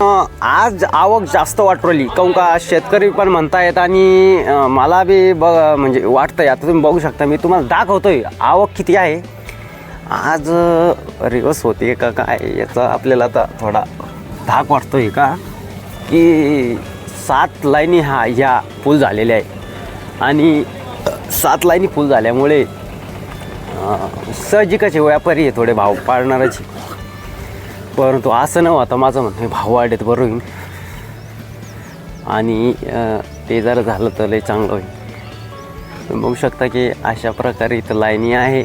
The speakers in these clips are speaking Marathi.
आज आवक जास्त वाटवली काहून का शेतकरी पण म्हणतायत आणि मला बी ब म्हणजे वाटतंय. आता तुम्ही बघू शकता मी तुम्हाला दाखवतोय. आवक किती आहे? आज रिवर्स होते का काय याचा आपल्याला आता थोडा धाक वाटतोय का? की सात लाईनी हा ह्या फुल झालेल्या आहे आणि सात लाईनी फुल झाल्यामुळे साहजिकच आहे व्यापारी आहे थोडे भाव पाळणारच परंतु असं नव्हतं. आता माझं म्हणणं आहे, भाव वाढेत बरं होईल आणि ते जर झालं तर लय चांगलं होईल. तुम्ही बघू शकता की अशा प्रकारे इथं लाईनी आहे.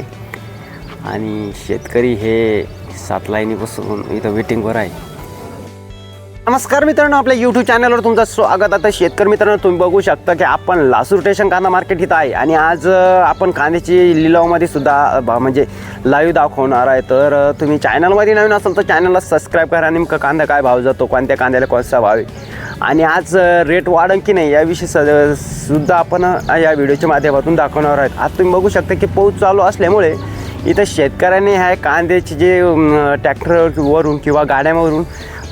आणि शेतकरी हे सात लाईनीपासून इथं वेटिंगवर आहे. नमस्कार मित्रांनो आपल्या यूट्यूब चॅनलवर तुमचं स्वागत. आता शेतकरी मित्रांनो तुम्ही बघू शकता की आपण लासूर स्टेशन कांदा मार्केट इथं आहे. आणि आज आपण कांद्याची लिलावमध्ये सुद्धा भा- म्हणजे लाईव्ह दाखवणार आहे. तर तुम्ही चॅनलमध्ये नवीन असाल तर चॅनलला सबस्क्राईब करा. नेमकं कांदा काय भाव जातो कोणत्या कांद्याला कोणता भाव आहे. आणि आज रेट वाढन की नाही याविषयी स सुद्धा आपण या व्हिडिओच्या माध्यमातून दाखवणार आहेत. आज तुम्ही बघू शकता की पाऊस चालू असल्यामुळे इथं शेतकऱ्यांनी ह्या कांद्याचे जे ट्रॅक्टरवरून किंवा गाड्यांवरून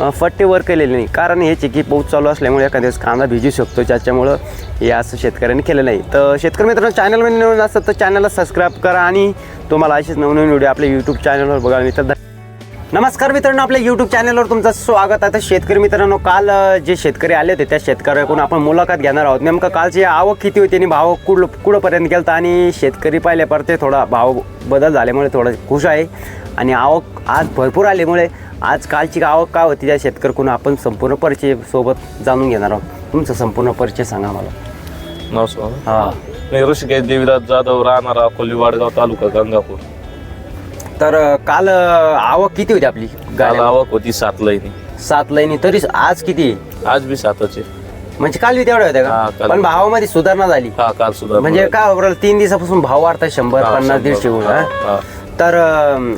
फट्टे वर केलेले नाही. कारण हेच की पाऊस चालू असल्यामुळे एखाद्यास कांदा भिजू शकतो ज्याच्यामुळं हे असं शेतकऱ्यांनी केलं नाही. तर शेतकरी मित्रांनो चॅनलमध्ये नवीन असतात तर चॅनलला सबस्क्राईब करा आणि तुम्हाला असेच नवनवीन व्हिडिओ आपल्या यूट्यूब चॅनलवर बघा मित्र नमस्कार मित्रांनो आपल्या यूट्यूब चॅनलवर तुमचं स्वागत आहे. तर शेतकरी मित्रांनो काल जे शेतकरी आले होते त्या शेतकऱ्याकडून आपण मुलाखत घेणार आहोत. नेमकं कालची आवक किती होती आणि भाव कुड कुठंपर्यंत गेलता? आणि शेतकरी पाहिले परते थोडा भाव बदल झाल्यामुळे थोडं खुश आहे. आणि आवक आज भरपूर आल्यामुळे आज कालची आवक काय होती त्या शेतकऱ्याकडून आपण संपूर्ण परिचय सोबत जाणून घेणार आहोत. तुमचा संपूर्ण परिचय सांगा मला हां. मी ऋषिकेश देवीदास जाधव राहणारा अकोली वाडगाव तालुका गंगापूर. तर अ, काल अ, आवक किती होती आपली काल आवक होती सात लईनी. सात लाईनी. तरी आज किती? आज बी सातच. म्हणजे काल बी तेवढ्या होत्या हा, का काल. पण भावामध्ये सुधारणा झाली. हा काल सुद्धा म्हणजे काय तीन दिवसापासून भाव वाढतात शंभर हा, पन्नास शंभर. दीडशे हा, हा? हा. तर अं,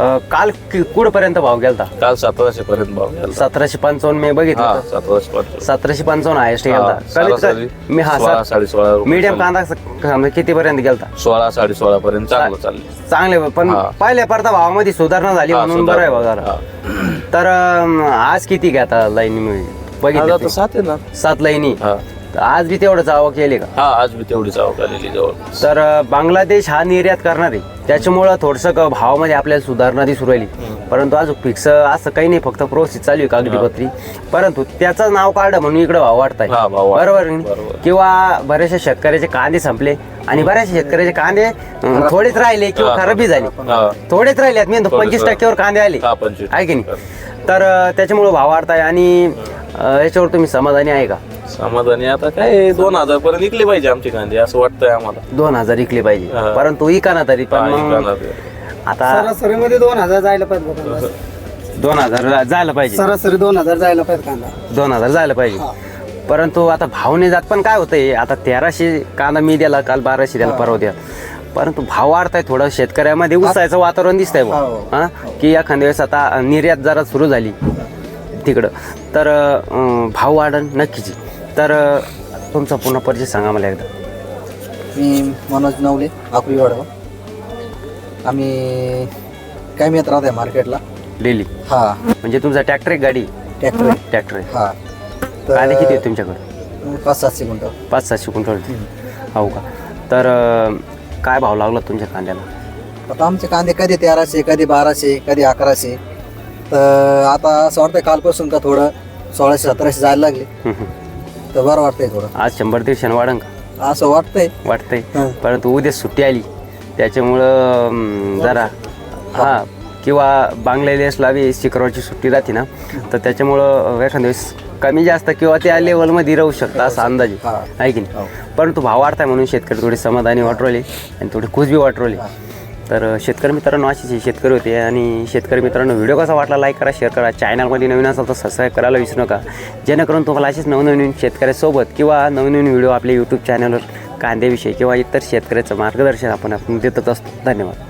अं, काल कि- कुठपर्यंत भाव गेलता? काल सतराशे पर्यंत भाव गेला सतराशे पंचावन्न मी बघितलं हा होतं. सतराशे पंचावन्न सतराशे पंचावन्न हायस्ट कमीत कमी मी हा सोळा साडेसोळा रुपये मीडियम. कांदा किती पर्यंत गेलता? सोळा साडेसोळा पर्यंत चांगलं चांगले पण हा. पहिल्या परता भावामध्ये सुधारणा झाली हा, म्हणून बरं आहे सुधारणा. बाजारा तर अं, आज किती घेता लाईनी आज बघितलं? आता. सात आहे ना. सात लाईनी. हा. आज बी तेवढंच आवक केली का? हा आज बी तेवढीच आवक आलेली जवळ तर अ, बांगलादेश हा निर्यात करणार. आहे त्याच्यामुळं थोडंसं क- भावामध्ये आपल्याला सुधारणा दिसू राहिली. परंतु अजून फिक्स असं काही नाही फक्त प्रोसेस चालू आहे कागदीपत्री परंतु त्याचं नाव काढलं म्हणून इकडे भाव वाढताय. हा, भाव बरोबर आहे? बरोबर. किंवा बऱ्याचशा शेतकऱ्याचे कांदे संपले आणि बऱ्याचशा शेतकऱ्याचे कांदे अं, थोडेच राहिले किंवा हा, खराबी झाली. हा. थोडेच राहिले मी म्हणतो पंचवीस. टक्क्यावर कांदे आले. हा, 25. आहे की नाही? तर अ, त्याच्यामुळे भाव वाढताय आणि अ, याच्यावर तुम्ही समाधानी आहे का? समाधानी. आता काय दोन हजार पर्यंत निघले पाहिजे आमची कांदे असं वाटतंय आम्हाला. दोन हजार इकले पाहिजे. हा. परंतु इका ना तरी पण मग. आता सरासरीमध्ये दोन हजार जायला पाहिजे बघा. दोन हजार जायला पाहिजे. सरासरी दोन हजार जायला पाहिजे कांदा. दोन हजार जायला पाहिजे. परंतु आता भाव नाही जात पण काय होतंय आता तेराशे कांदा मी द्याला काल बाराशे द्याला परवा द्या परंतु भाव वाढताय थोडं शेतकऱ्यामध्ये उत्साहाचं वातावरण दिसतंय बुवा. हो. हा? की एखाद्या वेळेस आता निर्यात जरा सुरू झाली तिकडं. तर अं, भाव वाढन नक्कीच. तर अं, तुमचा पुन्हा परिचय सांगा मला एकदा. मी मनोज नवले अकोली वाडगाव आम्ही काय मिळत राहते मार्केटला. डेली? हा. म्हणजे तुमचा ट्रॅक्टर एक गाडी? ट्रॅक्टर ट्रॅक्टर आहे. हा. कांदे किती आहेत तुमच्याकडे? पाच सातशे क्विंटल. पाच सातशे क्विंटल हो का? तर अं, काय भाव लागला तुमच्या कांद्याला? आता आमचे कांदे कधी तेराशे कधी बाराशे कधी अकराशे. तर आता असं वाटतंय कालपासून का थोडं सोळाशे सतराशे जायला लागले. तर बरं वाटतंय थोडं. आज शंभर दीडशे वाढन का असं वाटतंय? वाटतंय. हं. परंतु उद्या सुट्टी आली. त्याच्यामुळं अं, जरा हा किंवा बांगलादेशला बी शुक्रवारची सुट्टी राहते ना तर त्याच्यामुळं एखाद्या वेळेस कमी जास्त किंवा त्या लेवलमध्ये राहू शकता असा अंदाज हा. आहे आहे की हो. नाही परंतु भाव वाढताय म्हणून शेतकरी थोडे समाधानी वाटवले आणि थोडे खुश बी वाटवले तर शेतकरी मित्रांनो असेच शेतकरी होते आणि शेतकरी मित्रांनो व्हिडिओ कसा वाटला लाईक करा शेअर करा. चॅनलमध्ये नवीन असाल तर सबस्क्राईब करायला विसरू नका. जेणेकरून तुम्हाला असेच नवनवीन शेतकऱ्यासोबत किंवा नवनवीन व्हिडिओ आपल्या यूट्यूब चॅनलवर कांद्याविषयी किंवा इतर शेतकऱ्याचं मार्गदर्शन आपण आपण देतच असतो. धन्यवाद.